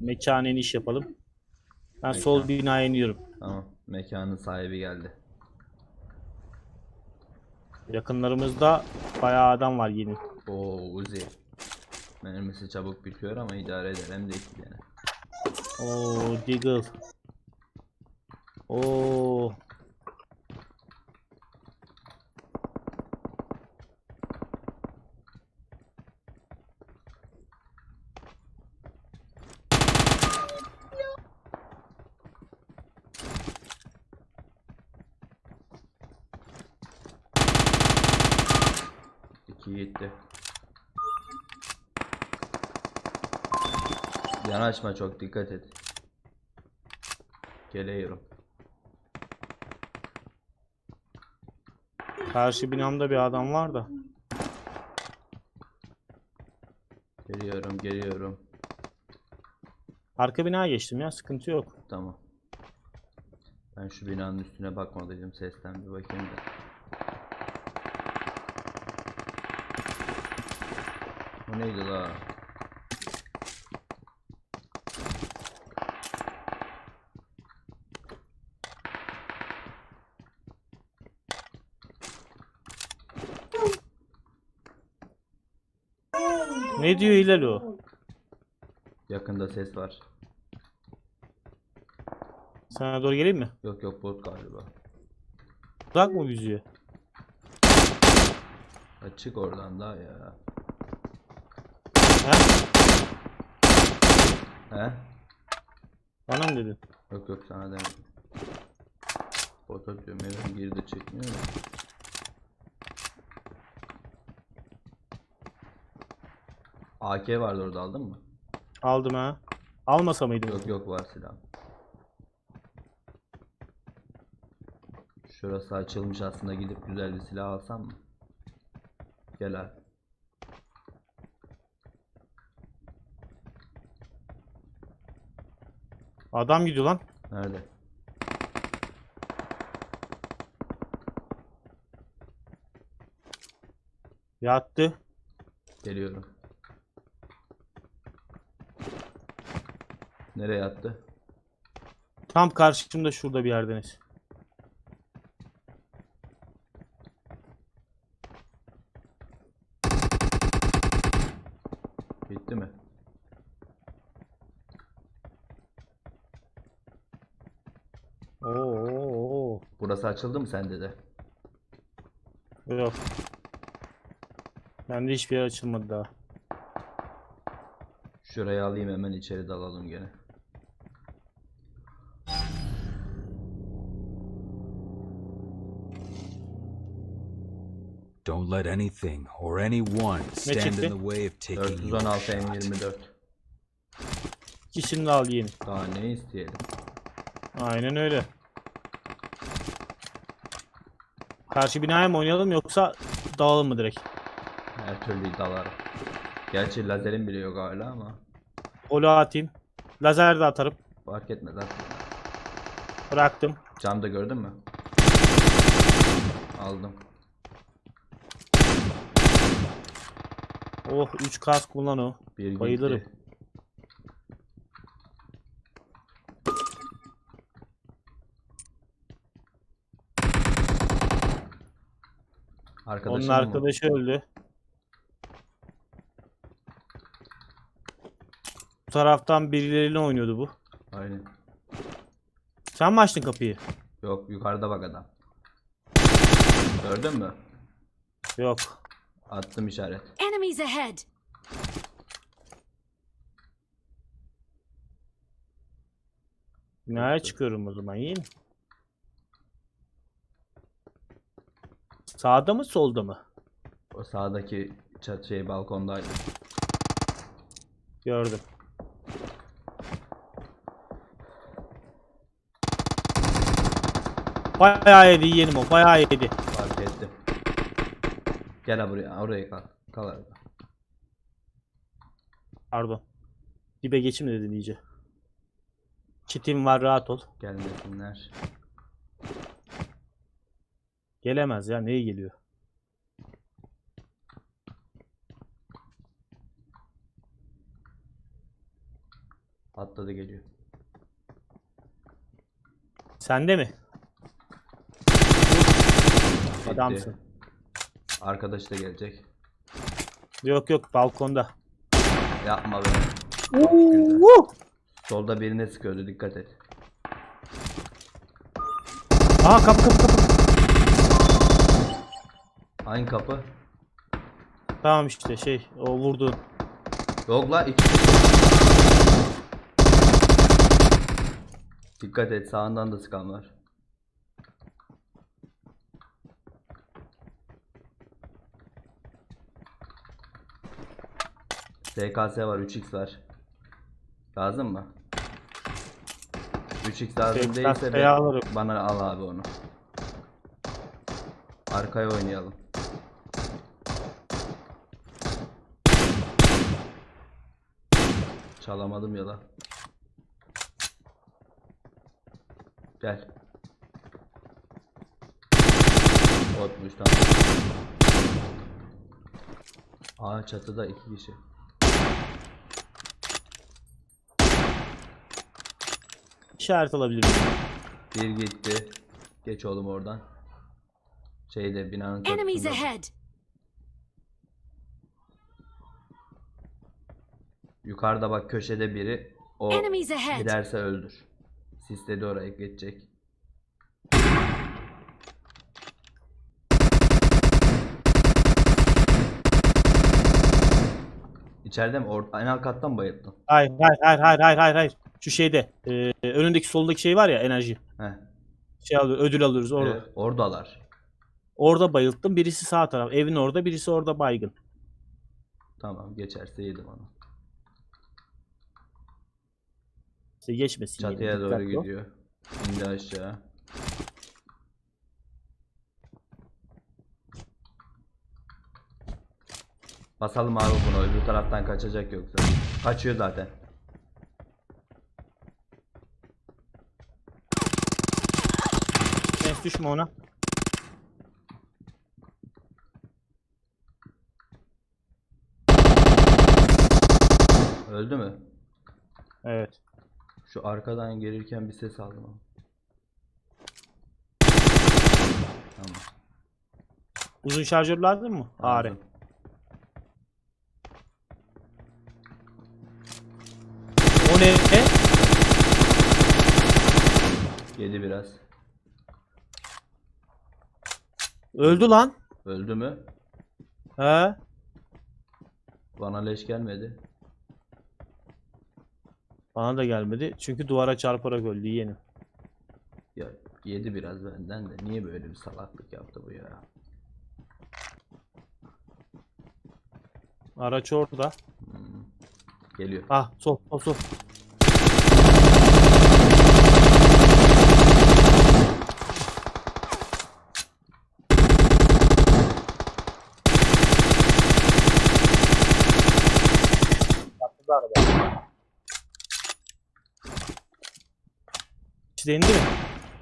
mekana iniş yapalım. Ben sol Mekan. binaya iniyorum. Tamam. Mekanın sahibi geldi. Yakınlarımızda bayağı adam var yeni. Oo Uzi. Mermisi çabuk bitiyor ama idare eder. Hem de iki tane. Oo Deagle. Oo. İki gitti. Yanaşma çok dikkat et. Geliyorum. Karşı binamda bir adam var da. Geliyorum geliyorum. Arka binaya geçtim ya sıkıntı yok. Tamam. Ben şu binanın üstüne bakmadıydım sesten bir bakayım da. Bu neydi la? Ne diyor Hilal o? Yakında ses var. Sana doğru geleyim mi? Yok yok bot galiba. Uzak mı yüzüyor? Açık oradan da ya. He? He? Bana mı dedin? Yok yok sana demedim. Bot atıyorum eve girdi çekmiyor da. AK vardı orada aldın mı? Aldım ha. Almasa mıydım? Yok yok var silah. Şurası açılmış aslında gidip güzel bir silah alsam mı? Gel abi. Adam gidiyor lan. Nerede? Yattı. Geliyorum. Nereye attı? Tam karşımda şurada bir yerdeniz. Bitti mi? Oo. Burası açıldı mı sende de? Yok. Bende hiçbir yer açılmadı daha. Şurayı alayım hemen içeri dalalım gene. Don't let anything or anyone stand in the way of taking you 416 M24. İkisini de al yiyin. Daha ne isteyelim? Aynen öyle. Karşı binaya mı oynayalım yoksa dağılalım mı direkt? Her türlü dalarım. Gerçi lazerim bile yok hala ama Olu atayım. Lazer de atarım. fark etmez artık. Bıraktım. Camda gördün mü? Aldım. Oh 3 kask kullan o. Bir gitti. Bayılırım. Arkadaşım Onun mı? arkadaşı öldü. Bu taraftan birileriyle oynuyordu bu. Aynen. Sen mi açtın kapıyı? Yok yukarıda bak adam. Gördün mü? Yok. Attım işaret. Enemies ahead! Binaya çıkıyorum o zaman yiyin. Sağda mı solda mı? O sağdaki çat şey balkondaydı. Gördüm. Bayağı yedi yeğenim o. Bayağı yedi. Fark ettim. Gel ha buraya. Oraya kal. Kal orada. Pardon. Dibe geçim dedin iyice. Kitim var rahat ol. Gelmesinler. Gelemez ya. Neye geliyor? Atladı geliyor. Sende mi? Bitti. Adamsın. Arkadaş da gelecek. Yok yok balkonda. Yapma be. Woo! Solda birine sıkıyordu dikkat et. Aha kapı kapı kapı. Hangi kapı? Tamam işte şey o vurdu. Yok la iki. Dikkat et sağından da sıkan var. SKS var 3x var. Lazım mı? 3x lazım SKS değilse ben- alırım. bana al abi onu. Arkaya oynayalım. Çalamadım ya da. Gel. Botmuş tamam. Aa çatıda iki kişi. İşaret alabilir miyim? Bir gitti. Geç oğlum oradan. Şeyde binanın Enemies ahead! Yukarıda bak köşede biri. O Enemies ahead! giderse öldür. Sisledi oraya geçecek. İçeride mi? Or en alt kattan mı bayıldın? Hayır hayır hayır hayır hayır hayır hayır. Şu şeyde e, önündeki soldaki şey var ya enerji. Heh. Şey alıyor, ödül alıyoruz orada. Evet, oradalar. Orada bayılttım. Birisi sağ taraf. Evin orada, birisi orada baygın. Tamam geçerse yedim onu. İşte geçmesin. Çatıya doğru dikkatli ol. gidiyor. İndi aşağı. Basalım abi bunu. Öbür taraftan kaçacak yoksa. Kaçıyor zaten. Düşme ona. Öldü mü? Evet. Şu arkadan gelirken bir ses aldım ama. Tamam. Uzun şarjör lazım mı? Lazım. O ne? Yedi biraz. Öldü lan. Öldü mü? He. Bana leş gelmedi. Bana da gelmedi. Çünkü duvara çarparak öldü yeğenim. Ya yedi biraz benden de. Niye böyle bir salaklık yaptı bu ya? Araç orada. Geliyor. Ah sol sol sol. İşte indi mi?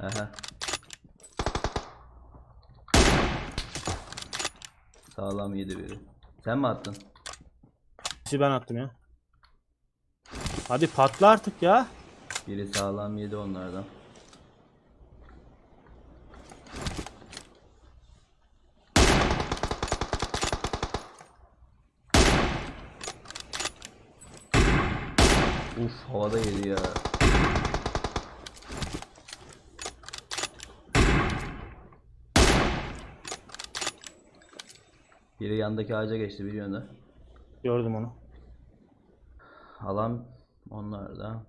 Aha. Sağlam yedi biri. Sen mi attın? İkisi ben attım ya. Hadi patla artık ya. Biri sağlam yedi onlardan. Uf havada yedi ya. Biri yandaki ağaca geçti biliyorsun da. Gördüm onu. Alan onlar da.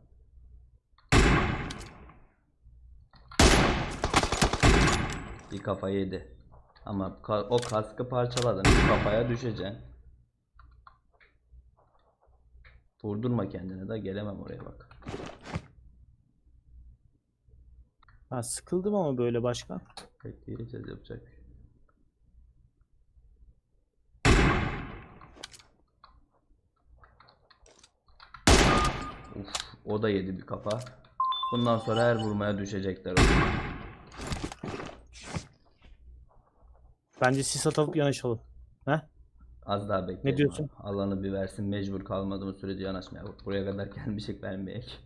Bir kafa yedi. Ama ka- o kaskı parçaladın. Bir kafaya düşeceksin. Vurdurma kendine de gelemem oraya bak. Ha, sıkıldım ama böyle başkan. Bekleyeceğiz yapacak. bir şey. Uf, o da yedi bir kafa. Bundan sonra her vurmaya düşecekler. Bence sis atıp yanaşalım. He? Az daha bekleyelim. diyorsun? Alanı bir versin. Mecbur kalmadığımız sürece yanaşmaya. Buraya kadar gelmişik vermeyek.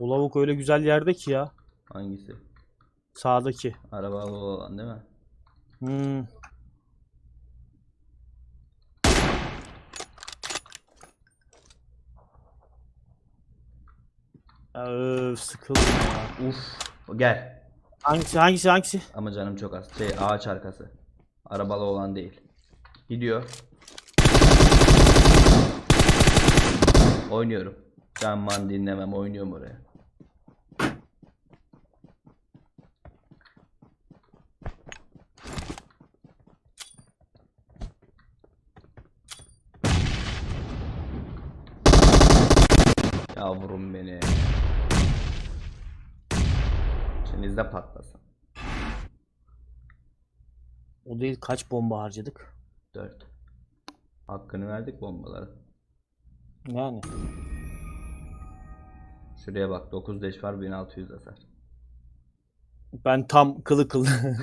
O lavuk öyle güzel yerde ki ya. Hangisi? Sağdaki. Arabalı olan değil mi? Hmm. Öf sıkıldım ya. Uf. Gel. Hangisi hangisi hangisi? Ama canım çok az. Şey ağaç arkası. Arabalı olan değil. Gidiyor. Oynuyorum. Man dinlemem. Oynuyorum oraya. İçinizde patlasın. O değil kaç bomba harcadık? 4. Hakkını verdik bombalara. Yani. Şuraya bak 9 deş var 1600 hasar. Ben tam kılı kılı.